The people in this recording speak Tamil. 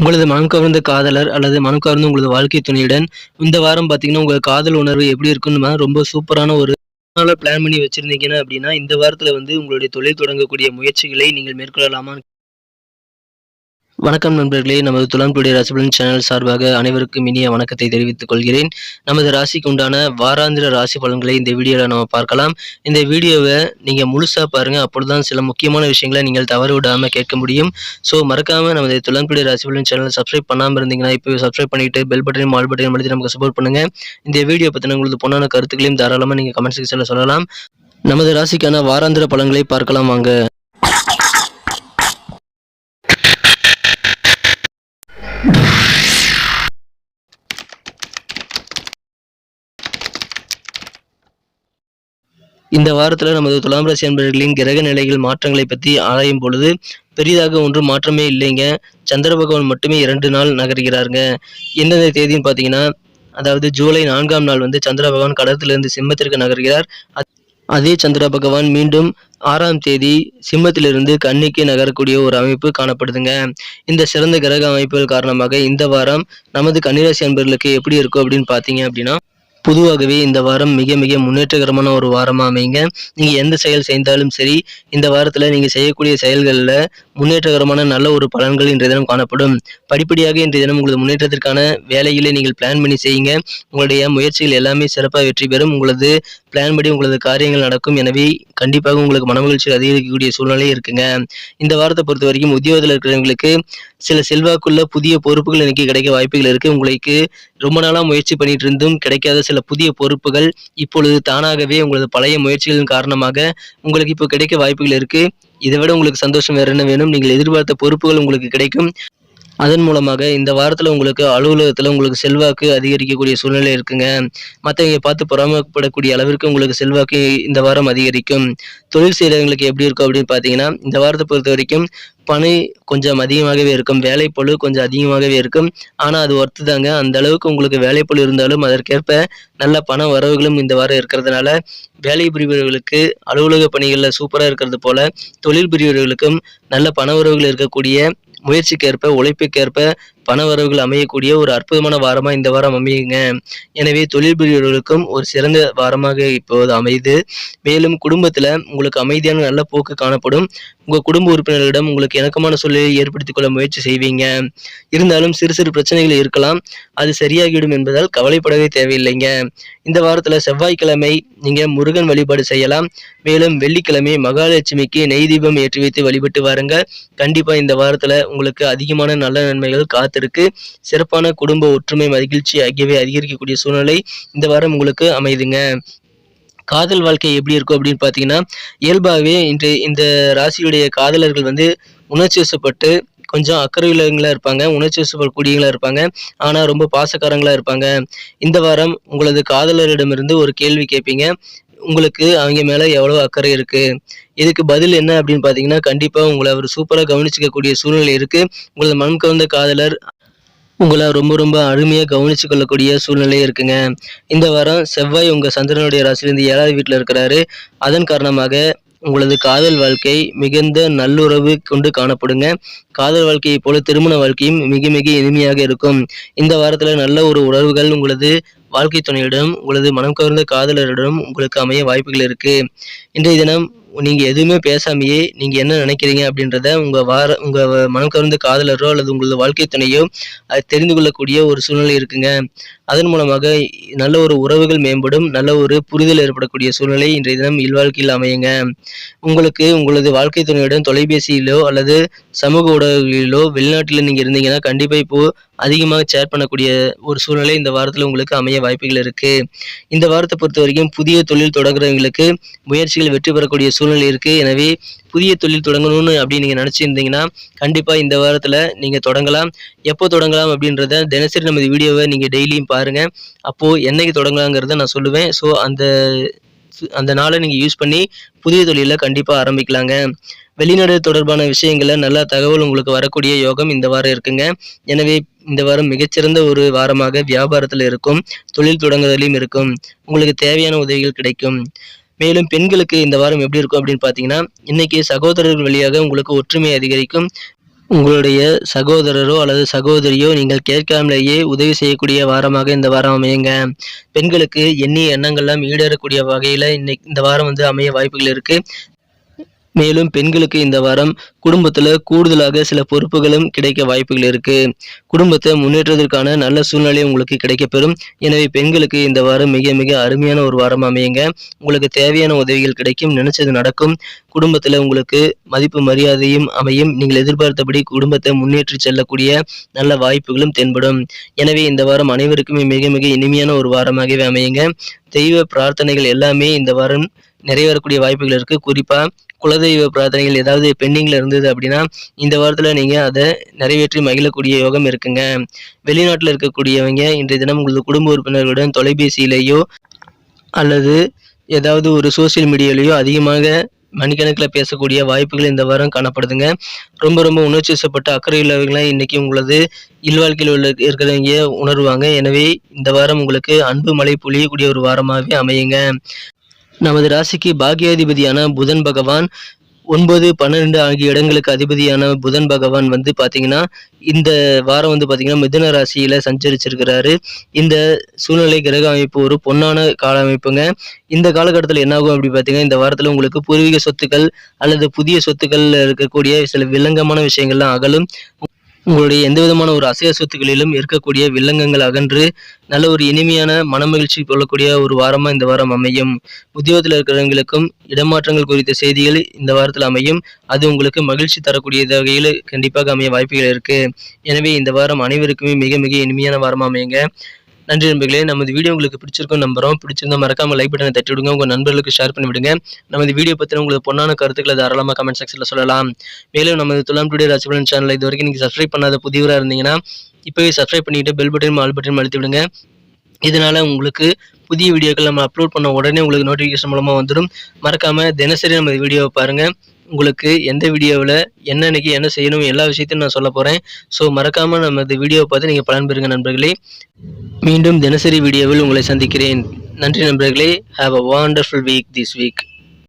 உங்களது மனம் கவர்ந்த காதலர் அல்லது மனம் கவர்ந்த உங்களது வாழ்க்கை துணையுடன் இந்த வாரம் பார்த்தீங்கன்னா உங்க காதல் உணர்வு எப்படி இருக்குன்னு ரொம்ப சூப்பரான ஒரு நாளா பிளான் பண்ணி வச்சிருந்தீங்கன்னா அப்படின்னா இந்த வாரத்துல வந்து உங்களுடைய தொழில் தொடங்கக்கூடிய முயற்சிகளை நீங்கள் மேற்கொள்ளலாமான்னு வணக்கம் நண்பர்களே நமது துலாம்புடைய ராசிபலன் சேனல் சார்பாக அனைவருக்கும் இனிய வணக்கத்தை தெரிவித்துக் கொள்கிறேன். நமது ராசிக்கு உண்டான வாராந்திர ராசி பலன்களை இந்த வீடியோவில் நம்ம பார்க்கலாம். இந்த வீடியோவை நீங்கள் முழுசாக பாருங்கள் அப்பொழுதுதான் சில முக்கியமான விஷயங்களை நீங்கள் தவறு விடாமல் கேட்க முடியும். ஸோ மறக்காமல் நமது துலாம்புடைய ராசிபலன் சேனல் சப்ஸ்கிரைப் பண்ணாமல் இருந்தீங்கன்னா இப்போ சப்ஸ்கிரைப் பண்ணிட்டு பெல் பட்டனையும் ஆல் பட்டனையும் அழுத்தி நமக்கு சப்போர்ட் பண்ணுங்கள் இந்த வீடியோ பற்றின உங்களுக்கு பொண்ணான கருத்துக்களையும் தாராளமாக நீங்கள் கமெண்ட் செக்ஷனில் சொல்லலாம். நமது ராசிக்கான வாராந்திர பலன்களை பார்க்கலாம் வாங்க. இந்த வாரத்தில் நமது துலாம் ராசி அன்பர்களின் கிரக நிலைகள் மாற்றங்களை பற்றி ஆராயும் பொழுது பெரிதாக ஒன்றும் மாற்றமே இல்லைங்க. சந்திர பகவான் மட்டுமே இரண்டு நாள் நகர்கிறாருங்க. எந்தெந்த தேதின்னு பார்த்தீங்கன்னா அதாவது ஜூலை நான்காம் நாள் வந்து சந்திர பகவான் கடத்திலிருந்து சிம்மத்திற்கு நகர்கிறார். அதே சந்திர பகவான் மீண்டும் ஆறாம் தேதி சிம்மத்திலிருந்து கன்னிக்கு நகரக்கூடிய ஒரு அமைப்பு காணப்படுதுங்க. இந்த சிறந்த கிரக அமைப்புகள் காரணமாக இந்த வாரம் நமது கன்னிராசி அன்பர்களுக்கு எப்படி இருக்கும் அப்படின்னு பார்த்தீங்க அப்படின்னா பொதுவாகவே இந்த வாரம் மிக மிக முன்னேற்றகரமான ஒரு வாரமாக அமைங்க. நீங்கள் எந்த செயல் செய்தாலும் சரி இந்த வாரத்தில் நீங்கள் செய்யக்கூடிய செயல்களில் முன்னேற்றகரமான நல்ல ஒரு பலன்கள் இன்றைய தினம் காணப்படும். படிப்படியாக இன்றைய தினம் உங்களது முன்னேற்றத்திற்கான வேலைகளை நீங்கள் பிளான் பண்ணி செய்யுங்க. உங்களுடைய முயற்சிகள் எல்லாமே சிறப்பாக வெற்றி பெறும். உங்களது பிளான் படி உங்களது காரியங்கள் நடக்கும். எனவே கண்டிப்பாக உங்களுக்கு மனமகிழ்ச்சி அதிகரிக்கக்கூடிய சூழ்நிலை இருக்குங்க. இந்த வாரத்தை பொறுத்த வரைக்கும் உத்தியோகத்தில் இருக்கிறவங்களுக்கு சில செல்வாக்குள்ள புதிய பொறுப்புகள் எனக்கு கிடைக்க வாய்ப்புகள் இருக்குது உங்களுக்கு ரொம்ப நாளா முயற்சி பண்ணிட்டு இருந்தும் கிடைக்காத சில புதிய பொறுப்புகள் இப்பொழுது தானாகவே உங்களது பழைய முயற்சிகளின் காரணமாக உங்களுக்கு இப்போ கிடைக்க வாய்ப்புகள் இருக்கு. இதை விட உங்களுக்கு சந்தோஷம் வேற என்ன வேணும்? நீங்கள் எதிர்பார்த்த பொறுப்புகள் உங்களுக்கு கிடைக்கும். அதன் மூலமாக இந்த வாரத்தில் உங்களுக்கு அலுவலகத்தில் உங்களுக்கு செல்வாக்கு அதிகரிக்கக்கூடிய சூழ்நிலை இருக்குங்க. மற்றவங்க பார்த்து பொறாமப்படக்கூடிய அளவிற்கு உங்களுக்கு செல்வாக்கு இந்த வாரம் அதிகரிக்கும். தொழில் செய்கிறவங்களுக்கு எப்படி இருக்கும் அப்படின்னு பார்த்தீங்கன்னா இந்த வாரத்தை பொறுத்த வரைக்கும் பணி கொஞ்சம் அதிகமாகவே இருக்கும். வேலைப்பழு கொஞ்சம் அதிகமாகவே இருக்கும். ஆனால் அது ஒர்த்து தாங்க. அந்த அளவுக்கு உங்களுக்கு வேலைப்பழு இருந்தாலும் அதற்கேற்ப நல்ல பண வரவுகளும் இந்த வாரம் இருக்கிறதுனால வேலை புரிபவர்களுக்கு அலுவலக பணிகளில் சூப்பராக இருக்கிறது போல தொழில் புரிபவர்களுக்கும் நல்ல பண வரவுகள் இருக்கக்கூடிய முயற்சிக்கேற்ப உழைப்புக்கேற்ப பண வரவுகள் அமையக்கூடிய ஒரு அற்புதமான வாரமாக இந்த வாரம் அமையுங்க. எனவே தொழில் புரியவர்களுக்கும் ஒரு சிறந்த வாரமாக இப்போது அமையுது. மேலும் குடும்பத்தில் உங்களுக்கு அமைதியான நல்ல போக்கு காணப்படும். உங்கள் குடும்ப உறுப்பினர்களிடம் உங்களுக்கு இணக்கமான சூழ்நிலையை ஏற்படுத்திக் கொள்ள முயற்சி செய்வீங்க. இருந்தாலும் சிறு சிறு பிரச்சனைகள் இருக்கலாம். அது சரியாகிவிடும் என்பதால் கவலைப்படவே தேவையில்லைங்க. இந்த வாரத்தில் செவ்வாய்க்கிழமை நீங்கள் முருகன் வழிபாடு செய்யலாம். மேலும் வெள்ளிக்கிழமை மகாலட்சுமிக்கு நெய் தீபம் ஏற்றி வைத்து வழிபட்டு வாருங்க. கண்டிப்பாக இந்த வாரத்தில் உங்களுக்கு அதிகமான நல்ல நன்மைகள் காத்து குடும்பத்திற்கு சிறப்பான குடும்ப ஒற்றுமை மகிழ்ச்சி ஆகியவை அதிகரிக்கக்கூடிய சூழ்நிலை இந்த வாரம் உங்களுக்கு அமைதுங்க. காதல் வாழ்க்கை எப்படி இருக்கும் அப்படின்னு பார்த்தீங்கன்னா இயல்பாகவே இன்று இந்த ராசியுடைய காதலர்கள் வந்து உணர்ச்சி வசப்பட்டு கொஞ்சம் அக்கறை உள்ளவங்களா இருப்பாங்க உணர்ச்சி வசப்படக்கூடியவங்களா இருப்பாங்க ஆனால் ரொம்ப பாசக்காரங்களா இருப்பாங்க. இந்த வாரம் உங்களது காதலரிடமிருந்து ஒரு கேள்வி கேட்பீங்க. உங்களுக்கு அவங்க மேலே எவ்வளோ அக்கறை இருக்குது இதுக்கு பதில் என்ன அப்படின்னு பார்த்தீங்கன்னா கண்டிப்பாக உங்களை அவர் சூப்பராக கவனிச்சுக்கக்கூடிய சூழ்நிலை இருக்குது உங்களது மனம் கவர்ந்த காதலர் உங்களை ரொம்ப ரொம்ப அருமையாக கவனித்து கொள்ளக்கூடிய சூழ்நிலை இருக்குங்க. இந்த வாரம் செவ்வாய் உங்கள் சந்திரனுடைய ராசியிலிருந்து ஏழாவது வீட்டில் இருக்கிறாரு. அதன் காரணமாக உங்களது காதல் வாழ்க்கை மிகுந்த நல்லுறவு கொண்டு காணப்படுங்க. காதல் வாழ்க்கையை போல திருமண வாழ்க்கையும் மிக மிக இனிமையாக இருக்கும். இந்த வாரத்தில் நல்ல ஒரு உறவுகள் உங்களது வாழ்க்கை துணையிடம் உங்களது மனம் கவர்ந்த காதலரிடம் உங்களுக்கு அமைய வாய்ப்புகள் இருக்கு. இன்றைய தினம் நீங்க எதுவுமே பேசாமையே நீங்க என்ன நினைக்கிறீங்க அப்படின்றத உங்க வார உங்க மனம் கவர்ந்த காதலரோ அல்லது உங்களது வாழ்க்கை துணையோ அது தெரிந்து கொள்ளக்கூடிய ஒரு சூழ்நிலை இருக்குங்க. அதன் மூலமாக நல்ல ஒரு உறவுகள் மேம்படும் நல்ல ஒரு புரிதல் ஏற்படக்கூடிய சூழ்நிலை இன்றைய தினம் இல்வாழ்க்கையில் அமையுங்க. உங்களுக்கு உங்களது வாழ்க்கை துணையுடன் தொலைபேசியிலோ அல்லது சமூக ஊடகங்களிலோ வெளிநாட்டில் நீங்கள் இருந்தீங்கன்னா கண்டிப்பாக இப்போ அதிகமாக ஷேர் பண்ணக்கூடிய ஒரு சூழ்நிலை இந்த வாரத்தில் உங்களுக்கு அமைய வாய்ப்புகள் இருக்குது இந்த வாரத்தை பொறுத்த வரைக்கும் புதிய தொழில் தொடங்குறவங்களுக்கு முயற்சிகள் வெற்றி பெறக்கூடிய சூழ்நிலை இருக்குது எனவே புதிய தொழில் தொடங்கணும்னு அப்படின்னு நீங்கள் நினச்சிருந்தீங்கன்னா கண்டிப்பாக இந்த வாரத்தில் நீங்கள் தொடங்கலாம். எப்போ தொடங்கலாம் அப்படின்றத தினசரி நமது வீடியோவை நீங்கள் டெய்லியும் பாருங்கள் அப்போது என்னைக்கு தொடங்கலாங்கிறத நான் சொல்லுவேன். ஸோ அந்த அந்த நாளை நீங்கள் யூஸ் பண்ணி புதிய தொழிலை கண்டிப்பாக ஆரம்பிக்கலாங்க. வெளிநாடு தொடர்பான விஷயங்கள நல்ல தகவல் உங்களுக்கு வரக்கூடிய யோகம் இந்த வாரம் இருக்குங்க. எனவே இந்த வாரம் மிகச்சிறந்த ஒரு வாரமாக வியாபாரத்தில் இருக்கும் தொழில் தொடங்குதலையும் இருக்கும். உங்களுக்கு தேவையான உதவிகள் கிடைக்கும். மேலும் பெண்களுக்கு இந்த வாரம் எப்படி இருக்கும் அப்படின்னு பார்த்தீங்கன்னா இன்னைக்கு சகோதரர்கள் வழியாக உங்களுக்கு ஒற்றுமை அதிகரிக்கும். உங்களுடைய சகோதரரோ அல்லது சகோதரியோ நீங்கள் கேட்காமலேயே உதவி செய்யக்கூடிய வாரமாக இந்த வாரம் அமையுங்க. பெண்களுக்கு எண்ணிய எண்ணங்கள்லாம் ஈடேறக்கூடிய வகையில் இன்னைக்கு இந்த வாரம் வந்து அமைய வாய்ப்புகள் இருக்கு. மேலும் பெண்களுக்கு இந்த வாரம் குடும்பத்துல கூடுதலாக சில பொறுப்புகளும் கிடைக்க வாய்ப்புகள் இருக்கு. குடும்பத்தை முன்னேற்றத்திற்கான நல்ல சூழ்நிலை உங்களுக்கு கிடைக்கப்பெறும். எனவே பெண்களுக்கு இந்த வாரம் மிக மிக அருமையான ஒரு வாரம் அமையுங்க. உங்களுக்கு தேவையான உதவிகள் கிடைக்கும் நினைச்சது நடக்கும். குடும்பத்துல உங்களுக்கு மதிப்பு மரியாதையும் அமையும். நீங்கள் எதிர்பார்த்தபடி குடும்பத்தை முன்னேற்றி செல்லக்கூடிய நல்ல வாய்ப்புகளும் தென்படும். எனவே இந்த வாரம் அனைவருக்குமே மிக மிக இனிமையான ஒரு வாரமாகவே அமையுங்க. தெய்வ பிரார்த்தனைகள் எல்லாமே இந்த வாரம் நிறைவேறக்கூடிய வாய்ப்புகள் இருக்குது குறிப்பாக குலதெய்வ பிரார்த்தனைகள் ஏதாவது பெண்டிங்கில் இருந்தது அப்படின்னா இந்த வாரத்தில் நீங்கள் அதை நிறைவேற்றி மகிழக்கூடிய யோகம் இருக்குங்க. வெளிநாட்டில் இருக்கக்கூடியவங்க இன்றைய தினம் உங்களது குடும்ப உறுப்பினர்களுடன் தொலைபேசியிலேயோ அல்லது ஏதாவது ஒரு சோசியல் மீடியாலேயோ அதிகமாக மணிக்கணக்கில் பேசக்கூடிய வாய்ப்புகள் இந்த வாரம் காணப்படுதுங்க. ரொம்ப ரொம்ப உணர்ச்சி வசப்பட்ட அக்கறை உள்ளவங்களாம் இன்றைக்கி உங்களது இல்வாழ்க்கையில் உள்ள இருக்கிறவங்க உணர்வாங்க. எனவே இந்த வாரம் உங்களுக்கு அன்பு மழை பொழியக்கூடிய ஒரு வாரமாகவே அமையுங்க. நமது ராசிக்கு பாக்கியாதிபதியான புதன் பகவான் ஒன்பது பன்னிரெண்டு ஆகிய இடங்களுக்கு அதிபதியான புதன் பகவான் வந்து பார்த்தீங்கன்னா இந்த வாரம் வந்து பார்த்தீங்கன்னா மிதுன ராசியில சஞ்சரிச்சிருக்கிறாரு. இந்த சூழ்நிலை கிரக அமைப்பு ஒரு பொன்னான கால அமைப்புங்க. இந்த காலகட்டத்தில் என்ன ஆகும் அப்படி பார்த்தீங்கன்னா இந்த வாரத்தில் உங்களுக்கு பூர்வீக சொத்துக்கள் அல்லது புதிய சொத்துக்கள் இருக்கக்கூடிய சில வில்லங்கமான விஷயங்கள்லாம் அகலும். உங்களுடைய எந்த விதமான ஒரு அசைய சொத்துக்களிலும் இருக்கக்கூடிய வில்லங்கங்கள் அகன்று நல்ல ஒரு இனிமையான மனமகிழ்ச்சி கொள்ளக்கூடிய ஒரு வாரமாக இந்த வாரம் அமையும். உத்தியோகத்தில் இருக்கிறவங்களுக்கும் இடமாற்றங்கள் குறித்த செய்திகள் இந்த வாரத்தில் அமையும். அது உங்களுக்கு மகிழ்ச்சி தரக்கூடிய வகையில் கண்டிப்பாக அமைய வாய்ப்புகள் இருக்குது எனவே இந்த வாரம் அனைவருக்குமே மிக மிக இனிமையான வாரமாக அமையுங்க. நன்றி நண்பர்களே. நமது வீடியோ உங்களுக்கு பிடிச்சிருக்கும் நம்புறோம். பிடிச்சிருந்தா மறக்காம லைக் பட்டனை தட்டி விடுங்க உங்க நண்பர்களுக்கு ஷேர் பண்ணி விடுங்க நமது வீடியோ பத்தின உங்களுக்கு பொண்ணான கருத்துக்களை தாராளமாக கமெண்ட் செக்ஷன்ல சொல்லலாம். மேலும் நமது துலாம் டுடே ராசிபலன் சேனல் இது வரைக்கும் நீங்க சப்ஸ்கிரைப் பண்ணாத புதியவராக இருந்தீங்கன்னா இப்போவே சப்ஸ்கிரைப் பண்ணிட்டு பெல் பட்டன் ஆல் பட்டன் அழுத்தி விடுங்க இதனால உங்களுக்கு புதிய வீடியோக்கள் நம்ம அப்லோட் பண்ண உடனே உங்களுக்கு நோட்டிஃபிகேஷன் மூலமாக வந்துடும். மறக்காம தினசரி நம்ம வீடியோவை பாருங்கள் உங்களுக்கு எந்த வீடியோவில் என்னன்னைக்கு என்ன செய்யணும் எல்லா விஷயத்தையும் நான் சொல்ல போகிறேன் ஸோ மறக்காமல் நம்ம இந்த வீடியோவை பார்த்து நீங்கள் பலன் பெறுங்க நண்பர்களே. மீண்டும் தினசரி வீடியோவில் உங்களை சந்திக்கிறேன். நன்றி நண்பர்களே. Have a wonderful week this week